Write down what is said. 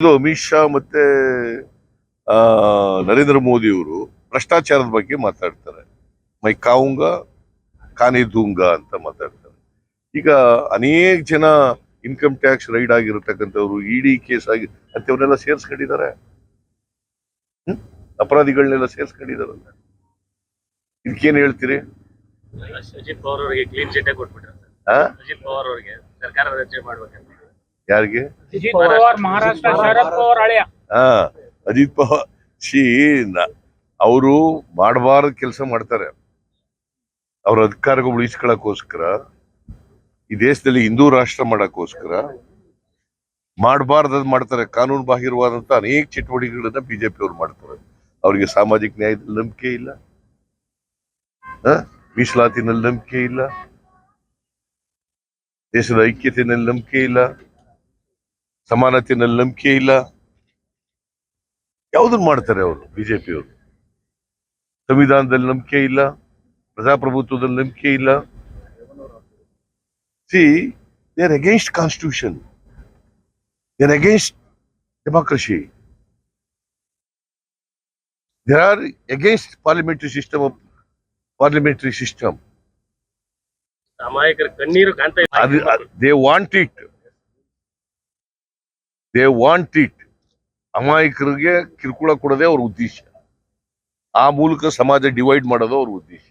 ಇದು ಅಮಿತ್ ಶಾ ಮತ್ತೆ ನರೇಂದ್ರ ಮೋದಿ ಅವರು ಭ್ರಷ್ಟಾಚಾರದ ಬಗ್ಗೆ ಮಾತಾಡ್ತಾರೆ. ಮೈ ಕಾವುಂಗ ಕಾನೆ ದೂಂಗ ಅಂತ ಮಾತಾಡ್ತಾರೆ. ಈಗ ಅನೇಕ ಜನ ಇನ್ಕಮ್ ಟ್ಯಾಕ್ಸ್ ರೈಡ್ ಆಗಿರತಕ್ಕಂಥವ್ರು ಇಡಿ ಕೇಸ್ ಆಗಿ ಅಂತವ್ರನ್ನೆಲ್ಲ ಸೇರಿಸ್ಕೊಂಡಿದ್ದಾರೆ. ಹ್ಮ್? ಅಪರಾಧಿಗಳನ್ನೆಲ್ಲ ಸೇರ್ಸ್ಕೊಂಡಿದಾರಲ್ಲ ಇದಕ್ಕೇನ್ ಹೇಳ್ತೀರಿ? ಅಜಿತ್ ಪವಾರ್ ಅವರಿಗೆ ಕ್ಲೀನ್ ಚಿಟ್ಟೆ ಕೊಟ್ಬಿಟ್ರೆ. ಅಜಿತ್ ಪವಾರ್ ಅವರಿಗೆ ಸರ್ಕಾರ ರಚನೆ ಮಾಡ್ಬೇಕಂತ. ಯಾರಿಗೆ? ಮಹಾರಾಷ್ಟ್ರ ಶರದ್ ಪವಾರ್ ಹಾ ಅಜಿತ್ ಪವಾರ್. ಶಿ ಅವರು ಮಾಡಬಾರದ ಕೆಲಸ ಮಾಡ್ತಾರೆ. ಅವ್ರ ಅಧಿಕಾರಗಳು ಉಳಿಸ್ಕೊಳಕ್ಕೋಸ್ಕರ ಈ ದೇಶದಲ್ಲಿ ಹಿಂದೂ ರಾಷ್ಟ್ರ ಮಾಡಕ್ಕೋಸ್ಕರ ಮಾಡಬಾರ್ದು ಮಾಡ್ತಾರೆ. ಕಾನೂನು ಬಾಹಿರವಾದಂತ ಅನೇಕ ಚಟುವಟಿಕೆಗಳನ್ನ ಬಿಜೆಪಿ ಅವ್ರು ಮಾಡ್ತಾರೆ. ಅವರಿಗೆ ಸಾಮಾಜಿಕ ನ್ಯಾಯದಲ್ಲಿ ನಂಬಿಕೆ ಇಲ್ಲ? ಮೀಸಲಾತಿನಲ್ಲಿ ನಂಬಿಕೆ ಇಲ್ಲ. ದೇಶದ ಐಕ್ಯತೆಯಲ್ಲಿ ನಂಬಿಕೆ ಇಲ್ಲ. ಸಮಾನತೆಯಲ್ಲಿ ನಂಬಿಕೆ ಇಲ್ಲ. ಯಾವ್ದನ್ನ ಮಾಡ್ತಾರೆ ಅವರು ಬಿಜೆಪಿ ಅವರು ಸಂವಿಧಾನದಲ್ಲಿ ನಂಬಿಕೆ ಇಲ್ಲ ಪ್ರಜಾಪ್ರಭುತ್ವದಲ್ಲಿ ನಂಬಿಕೆ ಇಲ್ಲ. C they are against constitution they are against democracy they are against parliamentary system of parliamentary system they want it they want it ಅಮಾಯಕರಿಗೆ ಕಿರುಕುಳ ಕೊಡೋದೇ ಅವ್ರ ಉದ್ದೇಶ. ಆ ಮೂಲಕ ಸಮಾಜ ಡಿವೈಡ್ ಮಾಡೋದು ಅವ್ರ ಉದ್ದೇಶ.